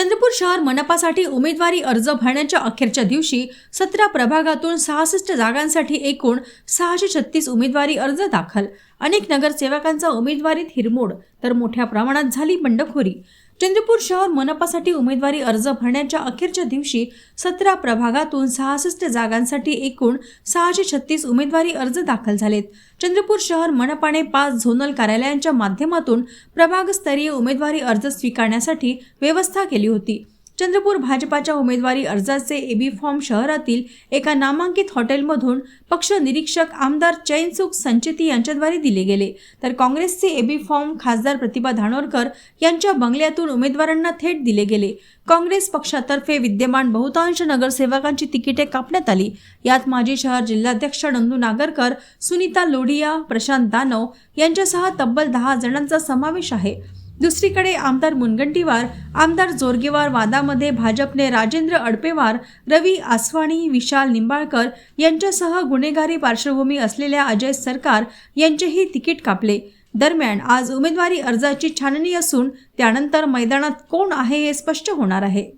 चंद्रपूर शहर मनपासाठी उमेदवारी अर्ज भरण्याच्या अखेरच्या दिवशी सतरा प्रभागातून सहासष्ट जागांसाठी एकूण सहाशे छत्तीस उमेदवारी अर्ज दाखल. अनेक नगरसेवकांचा उमेदवारीत हिरमोड तर मोठ्या प्रमाणात झाली बंडखोरी. चंद्रपूर शहर मनपासाठी उमेदवारी अर्ज भरण्याच्या अखेरच्या दिवशी सतरा प्रभागातून सहासष्ट जागांसाठी एकूण सहाशे छत्तीस उमेदवारी अर्ज दाखल झालेत. चंद्रपूर शहर मनपाने पाच झोनल कार्यालयांच्या माध्यमातून प्रभागस्तरीय उमेदवारी अर्ज स्वीकारण्यासाठी व्यवस्था केली होती. चंद्रपूर भाजपाच्या उमेदवारी अर्जाचे एबी फॉर्म शहरातील एका नामांकित हॉटेलमधून पक्ष निरीक्षक आमदार चैनसुख संचेती यांच्याद्वारे दिले गेले. तर काँग्रेसचे एबी फॉर्म खासदार प्रतिभा धानोरकर यांच्या बंगल्यातून उमेदवारांना थेट दिले गेले. काँग्रेस पक्षातर्फे विद्यमान बहुतांश नगरसेवकांची तिकिटे कापण्यात आली. यात माजी शहर जिल्हाध्यक्ष नंदू नागरकर सुनीता लोढिया प्रशांत दानव यांच्यासह तब्बल दहा जणांचा समावेश आहे. दुसरीकडे आमदार मुनगंटीवार आमदार जोरगेवार वादामध्ये भाजपने राजेंद्र अडपेवार रवी आसवाणी विशाल निंबाळकर यांच्यासह गुन्हेगारी पार्श्वभूमी असलेल्या अजय सरकार यांचेही तिकीट कापले. दरम्यान आज उमेदवारी अर्जाची छाननी असून त्यानंतर मैदानात कोण आहे हे स्पष्ट होणार आहे.